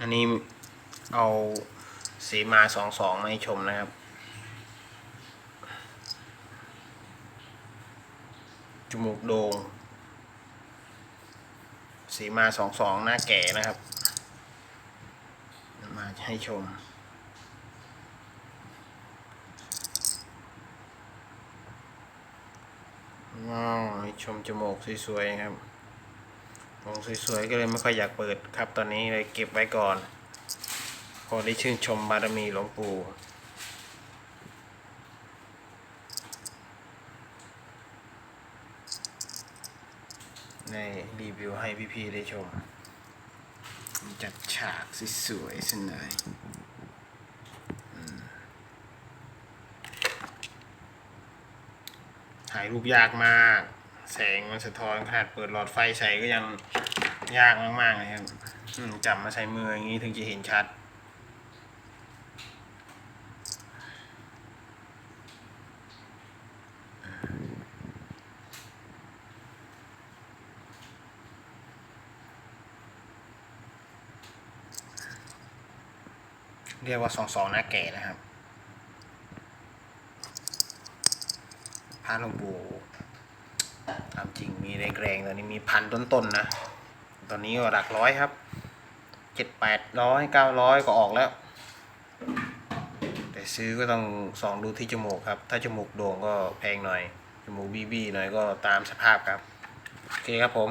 อันนี้เอาสีมาสองสองมาให้ชมนะครับ จมูกโดง่งสีมาสองสองหน้าแก่นะครับ มาให้ชม ว้าวให้ชมจมูกสวยๆครับ มองสวยๆก็เลยไม่ค่อยอยากเปิดครับ ตอนนี้เลยเก็บไว้ก่อน พอได้ชื่นชมบารมีหลวงปู่ในรีวิวให้พี่ๆได้ชม จัดฉากสวยๆสักหน่อยถ่ายรูปยากมาก แสงมันสะท้อนขนาดเปิดหลอดไฟใส่ก็ยังยากมากๆเลยครับจับมาใส่มืออย่างนี้ถึงจะเห็นชัดเรียกว่าสองสองหน้าแก่นะครับพระหลวงปู่ ตามจริงมีแรงๆตอนนี้มีพันต้นๆนะ ตอนนี้ก็หลักร้อยครับ เจ็ดแปดร้อยเก้าร้อยก็ออกแล้ว แต่ซื้อก็ต้องส่องดูที่จมูกครับ ถ้าจมูกโด่งก็แพงหน่อย จมูกบี้ๆหน่อยก็ตามสภาพครับ โอเคครับผม